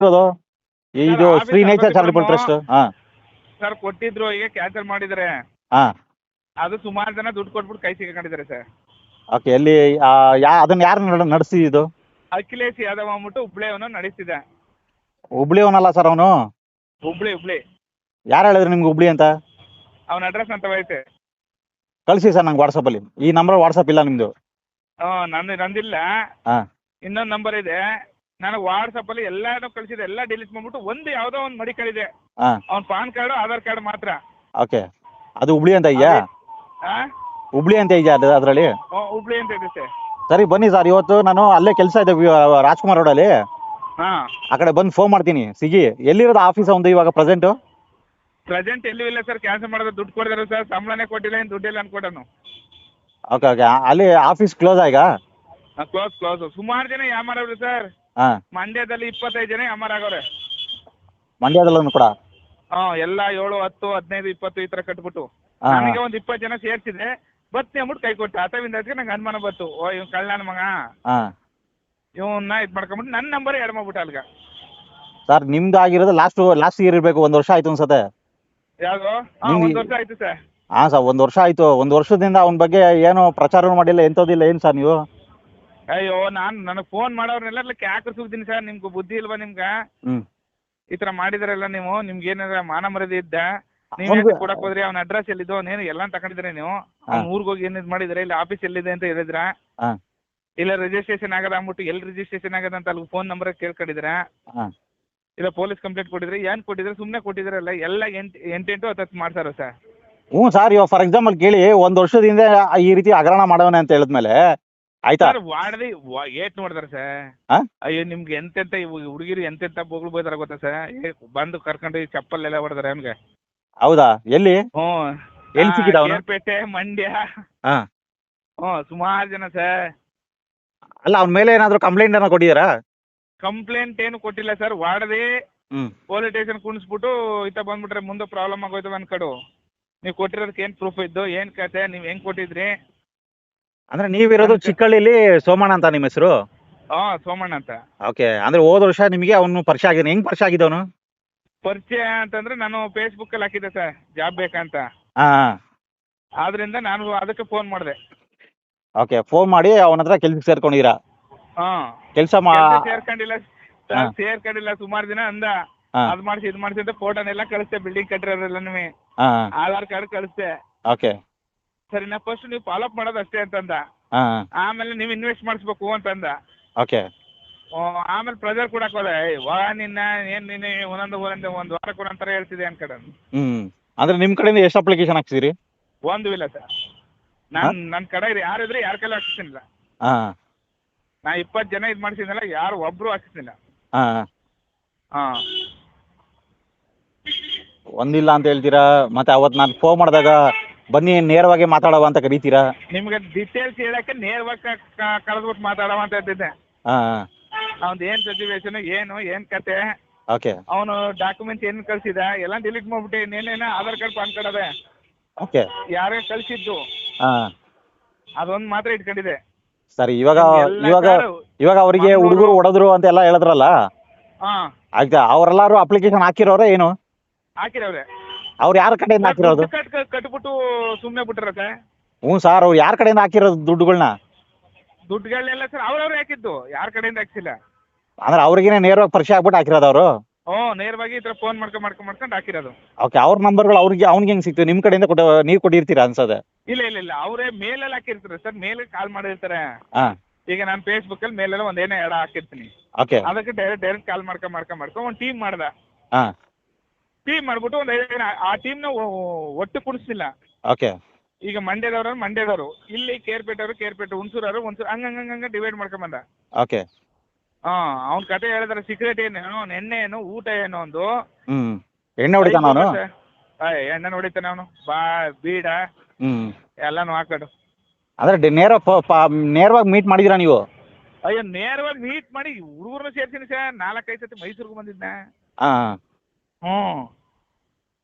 ಇರೋದು ಇದು Shri nature charitable trust ಹಾ. ಸರ್ ಕೊಟ್ಟಿದ್ರು ಈಗ ಕ್ಯಾನ್ಸಲ್ ಮಾಡಿದ್ದಾರೆ. ಹಾ. ಅದು ಸುಮಾರು ಜನ ದುಡ್ಡು ಕೊಟ್ಬಿಟ್ಟು ಕೈ ಸಿಕ್ಕೊಂಡಿದ್ದಾರೆ ಸರ್. ಓಕೆ ಎಲ್ಲಿ ಆ, ಯಾ ಅದನ್ನ ಯಾರು ನಡೆಸಿದ್ದು ಅಖಿಲೇಶ್ ಯಾದವ್ ಅಂದ್ಬಿಟ್ಟು ಹುಬ್ಳಿಯವನು ಹುಬ್ಳಿ ಅವನಲ್ಲ ಸರ್ ಅವನು? ಹುಬ್ಳಿ ಹುಬ್ಳಿ. ಯಾರು ಹೇಳಿದ್ರು ನಿಮ್ಗೆ ಹುಬ್ಳಿ ಅಂತ? ಅವನ ಅಡ್ರೆಸ್ ಅಂತ ಐತೆ. ಕಳಿಸಿ ಸರ್ ನಂಗೆ ವಾಟ್ಸಪ್ಪಲ್ಲಿ ಈ ನಂಬರ್ ವಾಟ್ಸಪ್ ಇಲ್ಲ ನಿಮ್ಮದು ಹ್ಞೂ ನಂದು ನಂದಿಲ್ಲ. ಹಾ. ಇನ್ನೊಂದು ನಂಬರ್ ಇದೆ. ನನಗೆ ವಾಟ್ಸಪ್ಪಲ್ಲಿ ಎಲ್ಲಾನು ಕಳಿಸಿದೆ ಎಲ್ಲ ಡಿಲೀಟ್ ಮಾಡ್ಬಿಟ್ಟು ಒಂದು ಯಾವ್ದೋ ಒಂದು ಮಡಿಕೊಂಡಿದೆ ಹಾ. ಅವ್ನ್ ಪಾನ್ ಕಾರ್ಡ್ ಆಧಾರ್ ಕಾರ್ಡ್ ಮಾತ್ರ. ಓಕೆ. ಅದು ಹುಬ್ಳಿ ಅಂತ ಇದೆಯಾ? ಆ? ಹುಬ್ಳಿ ಅಂತ ಇದೆಯಾ ಅದು ಅದರಲ್ಲಿ? ಹುಬ್ಳಿ ಅಂತ ಇದೆ ಸರ್. ಸರಿ ಬನ್ನಿ ಸರ್. ಇವತ್ತು ನಾನು ಅಲ್ಲೇ ಕೆಲಸ ಇದೆ ವಿ- ರಾಜ್ಕುಮಾರ್ ರೋಡಲ್ಲಿ ಹಾ. ಆ ಕಡೆ ಬಂದು ಫೋನ್ ಮಾಡ್ತೀನಿ. ಸಿಗಿ ಎಲ್ಲಿರೋದು ಆಫೀಸ್ ಒಂದು ಇವಾಗ ಪ್ರೆಸೆಂಟು ಪ್ರೆಸೆಂಟ್ ಎಲ್ಲೂ ಇಲ್ಲ ಸರ್. ಕ್ಯಾನ್ಸಲ್ ಮಾಡಿದ್ರೆ ದುಡ್ಡು ಕೊಡ್ದಾರ ಸರ್. ಸಂಬಳನೇ ಕೊಟ್ಟಿಲ್ಲ ಏನು ದುಡ್ಡಿಲ್ಲ ಅನ್ಕೊಟ್ಟನು. Okay okay. ಅಲ್ಲಿ ಆಫೀಸ್ ಕ್ಲೋಸ್ ಈಗ? ಕ್ಲೋಸ್ ಕ್ಲೋಸ್ ಸುಮಾರು ಜನ ಯಾಮಾರವ್ರಿ ಸರ್. ಹಾಂ. ಮಂಡ್ಯದಲ್ಲಿ ಇಪ್ಪತ್ತೈದು ಜನ ಯಾಮಾರ ಆಗವ್ರೆ ಮಂಡ್ಯದಲ್ಲೂ ಕೂಡ? ಹಾ ಎಲ್ಲ ಏಳು ಹತ್ತು ಹದಿನೈದು ಇಪ್ಪತ್ತು ಈ ತರ ಕಟ್ಬಿಟ್ಟು. ಹಾಂ. ನನಗೆ ಒಂದ್ ಇಪ್ಪತ್ತು ಜನ ಸೇರ್ಸಿದೆ ಬತ್ತಿ ಅಂದ್ಬಿಟ್ಟು ಕೈ ಕೊಟ್ಟೆ ಆತವಿಂದ ಅದಕ್ಕೆ ನಂಗೆ ಅನುಮಾನ ಬಂತು. ಓ ಇವ್ ಕಳ್ಳನ ಮಗ. ಹಾಂ. ಇವನ್ನ ಇದ್ ಮಾಡ್ಕೊಂಬಿಟ್ಟು ನನ್ನ ನಂಬರ್ ಎರಡು ಮಾಡ್ಬಿಟ್ಟ ಅಲ್ಗ. ಸರ್ ನಿಮ್ದು ಆಗಿರೋದು ಲಾಸ್ಟ್ ಲಾಸ್ಟ್ ಇಯರ್ ಇರಬೇಕು ಒಂದು ವರ್ಷ ಆಯ್ತು ಅನ್ಸತ್ತೆ. ಯಾವ್ದು? ಹಾಂ ನಿಮ್ಗೆ- ಒಂದು ವರ್ಷ ಆಯ್ತು ಸರ್. ಹಾ ಸರ್ ಒಂದು ವರ್ಷ ಆಯ್ತು. ಒಂದು ವರ್ಷದಿಂದ ಅವನ ಬಗ್ಗೆ ಏನು ಪ್ರಚಾರ ಮಾಡಿಲ್ಲ ಎಂಥದ್ದಿಲ್ಲ ಏನು ಸರ್ ನೀವು? ಅಯ್ಯೋ ನಾನ್ ನನಗ್ ಫೋನ್ ಮಾಡೋರ್ನೆಲ್ಲ ಕ್ಯಾಕ್ ಸುಗ್ತೀನಿ ಸರ್. ನಿಮ್ಗೆ ಬುದ್ಧಿ ಇಲ್ವಾ ನಿಮ್ಗ? ಈ ತರ ಮಾಡಿದ್ರಲ್ಲ ನೀವು ನಿಮ್ಗೆ ಏನಾರ ಮಾನ ಮರ್ಯಾದೆ ಇದ್ದ? ನೀವ್ ನೀವು ಕೊಡಕ್ ಹೋದ್ರಿ? ಅವ್ನ ಅಡ್ರೆಸ್ ಎಲ್ಲಿದ್ದು ಅವ್ನೇನು ಎಲ್ಲ ತಕೊಂಡಿದ್ರೆ ನೀವು? ಅವ್ನ ಊರಿಗೆ ಹೋಗಿ ಏನಿದ್ ಮಾಡಿದ್ರೆ? ಇಲ್ಲಿ ಆಫೀಸ್ ಎಲ್ಲಿದೆ ಅಂತ ಹೇಳಿದ್ರ? ಹಾ. ಇಲ್ಲ ರಿಜಿಸ್ಟ್ರೇಷನ್ ಆಗದ ಅಂದ್ಬಿಟ್ಟು ಎಲ್ಲಿ ರಿಜಿಸ್ಟ್ರೇಷನ್ ಆಗದ ಅಂತ ಅಲ್ಲಿ ಫೋನ್ ನಂಬರ್ ಕೇಳ್ಕೊಂಡಿದ್ರ ಹಾಂ. ಇಲ್ಲ ಪೊಲೀಸ್ ಕಂಪ್ಲೇಂಟ್ ಕೊಟ್ಟಿದ್ರೆ? ಏನ್ ಕೊಟ್ಟಿದ್ರೆ? ಸುಮ್ನೆ ಕೊಟ್ಟಿದ್ರಲ್ಲ ಎಲ್ಲ ಎಂಟು ಎಂಟೆಂಟು ಹತ್ತು ಮಾಡ್ತಾರ ಸರ್. ಹ್ಞೂ ಸರ್ ಇವಾಗ ಫಾರ್ ಎಕ್ಸಾಂಪಲ್ ಕೇಳಿ ಒಂದು ವರ್ಷದಿಂದ ಈ ರೀತಿ ಹಗರಣ ಮಾಡೋಣ ಅಂತ ಹೇಳಿದ್ಮೇಲೆ ಆಯ್ತಾ? ಸರ್ ವಾಡದಿ ಏಟ್ ನೋಡ್ತಾರೆ ಸರ್? ಅಯ್ಯೋ ನಿಮ್ಗೆ ಎಂತೆಂತ ಹುಡುಗಿರು ಎಂತೆಂತ ಬೋಗ್ಳು ಬೋಯ್ತಾರ ಗೊತ್ತಾ ಸರ್? ಬಂದು ಕರ್ಕೊಂಡು ಚಪ್ಪಲ್ ಎಲ್ಲ ಹೊಡೆದಾರೆ ಅವ್ನಿಗೆ. ಹೌದಾ? ಎಲ್ಲಿ? ಹ್ಞೂ. ಎಲ್ಲಿ ಸಿಕ್ಕಿದ ಅವನು? ಕೇರ್ಪೇಟೆ ಮಂಡ್ಯ. ಹಾ. ಹ್ಞೂ ಸುಮಾರು ಜನ ಸರ್. ಅಲ್ಲ ಅವನ ಮೇಲೆ ಏನಾದ್ರು ಕಂಪ್ಲೇಂಟ್ ಏನೋ ಕೊಟ್ಟಿದ್ದೀರಾ ಕಂಪ್ಲೇಂಟ್ ಏನು ಕೊಟ್ಟಿಲ್ಲ ಸರ್. ವಾಡದಿ ಪೊಲೀಸ್ ಸ್ಟೇಷನ್ ಕುಣಿಸ್ಬಿಟ್ಟು ಇತ್ತ ಬಂದ್ಬಿಟ್ರೆ ಮುಂದೆ ಪ್ರಾಬ್ಲಮ್ ಆಗೋಯ್ತು ಅನ್ಕಡು. ನೀವು ಕೊಟ್ಟಿರೋದಕ್ಕೆ ಏನ್ ಪ್ರೂಫ್ ಇದ್ದು? ಏನ್ ಕತೆ? ನೀವ್ ಹೆಂಗ್ ಕೊಟ್ಟಿದ್ರಿ? ಅಂದ್ರೆ ನೀವಿರೋದು ಇರೋದು ಚಿಕ್ಕಳ್ಳಿಲಿ ಸೋಮಣ್ಣ ಅಂತ ನಿಮ್ಮ ಹೆಸರು? ಹಾ ಸೋಮಣ್ಣ ಅಂತ. ಓಕೆ ಅಂದ್ರೆ ಹೋದ ವರ್ಷ ನಿಮಗೆ ಅವನು ಪರಿಚಯ ಆಗಿದ್ದಾನೆ. ಹೆಂಗ್ ಪರಿಚಯ ಆಗಿದ್ದವನು ಪರಿಚಯ ಅಂತಂದ್ರೆ ನಾನು ಫೇಸ್ಬುಕ್ ಅಲ್ಲಿ ಹಾಕಿದ್ದೆ ಸರ್ ಜಾಬ್ ಬೇಕಂತ ಹಾ ಆದ್ರಿಂದ ನಾನು ಅದಕ್ಕೆ ಫೋನ್ ಮಾಡಿದೆ. ಓಕೆ ಫೋನ್ ಮಾಡಿ ಅವನ ಹತ್ರ ಕೆಲ್ಸಕ್ಕೆ ಸೇರ್ಕೊಂಡಿದ್ದೀರಾ? ಹಾ. ಕೆಲಸ ಮಾ ಸೇರ್ಕೊಂಡಿಲ್ಲ ಹಾ. ಸೇರ್ಕೊಂಡಿಲ್ಲ ಸುಮಾರು ದಿನ ಅಂದ. ಹಾ. ಅದ್ ಮಾಡ್ಸಿ ಇದ್ ಮಾಡಿಸಿ ಅಂತ ಫೋಟೋನೆಲ್ಲ ಕಳಿಸ್ತೆ ಬಿಲ್ಡಿಂಗ್ ಕಟ್ಟಿರೋದೆಲ್ಲನೂ ಹಾಂ ಆಧಾರ್ ಕಾರ್ಡ್ ಕಳಿಸ್ತೆ ಓಕೆ. ಸರಿ ನಾ ಫಸ್ಟ್ ನೀವು ಫಾಲೋ ಅಪ್ ಮಾಡೋದು ಅಷ್ಟೇ ಅಂತಂದ. ಹಾಂ. ಆಮೇಲೆ ನೀವು ಇನ್ವೆಸ್ಟ್ ಮಾಡಿಸ್ಬೇಕು ಅಂತಂದ. ಓಕೆ ಆಮೇಲೆ ಪ್ರೆಜರ್ ಕೂಡ ಕೊಡ. ವಾ ನಿನ್ನ ಏನ್ ನಿನ್ನ ಒಂದೊಂದು ಒಂದೊಂದು ವಾರ ಕೂಡ ಅಂತಾರೆ ಹೇಳ್ತಿದೆ ಅನ್ ಕಡೆ ಅಂದ್ರೆ ನಿಮ್ ಕಡೆಯಿಂದ ಎಷ್ಟು ಅಪ್ಲಿಕೇಶನ್ ಹಾಕ್ಸಿರಿ ಒಂದು ಇಲ್ಲ ಸರ್. ನಾನು ನನ್ನ ಕಡೆ ಯಾರಿದ್ರೆ ಯಾರ ಕೈಲೂ ಹಾಕಿಸ್ತೀನಿಲ್ಲ ಹಾಂ. ನಾ ಇಪ್ಪತ್ತು ಜನ ಇದು ಮಾಡ್ಸಿದ್ನಲ್ಲ ಯಾರು ಒಬ್ರು ಹಾಕಿಸ್ತಿಲ್ಲ ಹಾ. ಹಾಂ. ಒಂದಿಲ್ಲ ಅಂತ ಹೇಳ್ತೀರಾ? ಮತ್ತೆ ಅವತ್ ನಾನು ಫೋನ್ ಮಾಡಿದಾಗ ಬನ್ನಿ ನೇರವಾಗಿ ಮಾತಾಡವ ಅಂತ ಕರೀತೀರಾ? ನಿಮ್ಗೆ ಡಿಟೇಲ್ಸ್ ಹೇಳಕ್ಕೆ ನೇರವಾಗಿ ಕಳೆದ್ಬಿಟ್ಟು ಮಾತಾಡವ ಅಂತ ಇದ್ದಿದ್ದೆ. ಹಾ. ಅವ್ನ್ ಏನ್ ಸಿಚುವೇಶನ್ ಏನು ಏನ್ ಕತೆ? ಓಕೆ. ಅವನು ಡಾಕ್ಯುಮೆಂಟ್ ಏನ್ ಕಳ್ಸಿದ? ಎಲ್ಲ ಡಿಲೀಟ್ ಮಾಡ್ಬಿಟ್ಟು ಇನ್ನೇನೇನ ಆಧಾರ್ ಕಾರ್ಡ್ ಪಾನ್ ಕಾರ್ಡ್ ಅದೇ? ಓಕೆ. ಯಾರೇ ಕಳ್ಸಿದ್ದು? ಹಾ. ಅದೊಂದ್ ಮಾತ್ರ ಇಟ್ಕೊಂಡಿದೆ ಸರಿ ಇವಾಗ ಎಲ್ಲ ಇವಾಗ ಇವಾಗ ಅವರಿಗೆ ಹುಡುಗರು ಹೊಡೆದ್ರು ಅಂತ ಎಲ್ಲ ಹೇಳಿದ್ರಲ್ಲ? ಹಾ. ಆಯ್ತಾ ಅವರೆಲ್ಲರೂ ಅಪ್ಲಿಕೇಶನ್ ಹಾಕಿರೋರ ಏನು? ಹಾಕಿರವ್ರೆ ಅವ್ರು ಯಾರ ಕಡೆಯಿಂದ ಹಾಕಿರೋದು? ದುಡ್ಡು ಕಟ್ ಕಟ್ಬಿಟ್ಟು ಸುಮ್ನೆ ಬಿಟ್ಟಿರತ್ತೆ. ಹ್ಞೂ ಸರ್ ಅವ್ರು ಯಾರ ಕಡೆಯಿಂದ ಹಾಕಿರೋದು ದುಡ್ಡುಗಳನ್ನ ದುಡ್ಡುಗಳನ್ನೆಲ್ಲ ಸರ್ ಅವ್ರವ್ರು ಹಾಕಿದ್ದು. ಯಾರ ಕಡೆಯಿಂದ ಹಾಕ್ಸಿಲ್ಲ. ಅಂದ್ರೆ ಅವ್ರಿಗೇನೆ ನೇರವಾಗಿ ಪರಿಚಯ ಆಗ್ಬಿಟ್ಟು ಹಾಕಿರೋದು ಅವರು? ಹ್ಞೂ ನೇರವಾಗಿ ಈ ಥರ ಫೋನ್ ಮಾಡ್ಕೊಂಡು ಮಾಡ್ಕೊಂಡು ಮಾಡ್ಕೊಂಡು ಹಾಕಿರೋದು. ಓಕೆ ಅವ್ರ ನಂಬರ್ಗಳು ಅವ್ರಿಗೆ ಅವ್ನಿಗೆ ಹೆಂಗೆ ಸಿಕ್ತು? ನಿಮ್ಮ ಕಡೆಯಿಂದ ಕೊಟ್ಟ ನೀವು ಕೊಟ್ಟಿರ್ತೀರಾ ಅನ್ಸದೆ? ಇಲ್ಲ ಇಲ್ಲ ಇಲ್ಲ. ಅವರೇ ಮೇಲಲ್ಲಿ ಹಾಕಿರ್ತಾರೆ ಸರ್. ಮೇಲೆ ಕಾಲ್ ಮಾಡಿರ್ತಾರೆ. ಹಾಂ. ಈಗ ನಾನು ಫೇಸ್ಬುಕ್ಕಲ್ಲಿ ಮೇಲೆಲ್ಲ ಒಂದೇನೋ ಎಡ ಹಾಕಿರ್ತೀನಿ. ಓಕೆ ಅದಕ್ಕೆ ಡೈರೆಕ್ಟ್ ಡೈರೆಕ್ಟ್ ಕಾಲ್ ಮಾಡ್ಕೊಂಡು ಮಾಡ್ಕೊಂಡು ಮಾಡ್ಕೊಂಡು ಒಂದು ಟೀಮ್ ಮಾಡ್ದ. ಹಾಂ. ಟೀಮ್ ಮಾಡ್ಬಿಟ್ಟು ಒಂದು ಐದು ಜನ ಆ ಟೀಮ್ನ ಒಟ್ಟು ಕುಡಿಸ್ತಿಲ್ಲ ಓಕೆ ಈಗ ಮಂಡ್ಯದವ್ರು ಮಂಡ್ಯದವರು. ಇಲ್ಲಿ ಕೇರ್ಪೇಟೆಯವರು ಕೇರ್ಪೇಟೆ ಹುಣಸೂರವರು ಹುಣಸೂರು ಹಂಗ ಹಂಗ ಹಂಗ ಡಿವೈಡ್ ಮಾಡ್ಕೊಂಬಂದ ಓಕೆ ಹಾ ಅವ್ನ ಕತೆ ಹೇಳಿದ್ರೆ ಸೀಕ್ರೆಟ್ ಏನು ನೆನ್ನೆ ಏನು ಊಟ ಏನು ಒಂದು. ಹ್ಮ್. ಎಣ್ಣೆ ಹೊಡಿತಾನ ಅವನು? ಎಣ್ಣೆ ಹೊಡಿತಾನೆ ಅವನು. ಬಾ ಬೀಡ. ಹ್ಮ್. ಎಲ್ಲಾನು ಹಾಕೋದು ಅಂದ್ರೆ ನೇರ ಪ- ಪ- ನೇರವಾಗಿ ಮೀಟ್ ಮಾಡಿದ್ರ ನೀವು? ಅಯ್ಯೋ ನೇರವಾಗಿ ಮೀಟ್ ಮಾಡಿ ಹುಡುಗರನ್ನ ಸೇರ್ತೀನಿ ಸರ್. ನಾಲ್ಕೈದು ಸತಿ ಮೈಸೂರಿಗೆ ಬಂದಿದ್ದೆ ಹಾಂ. ಹ್ಞೂ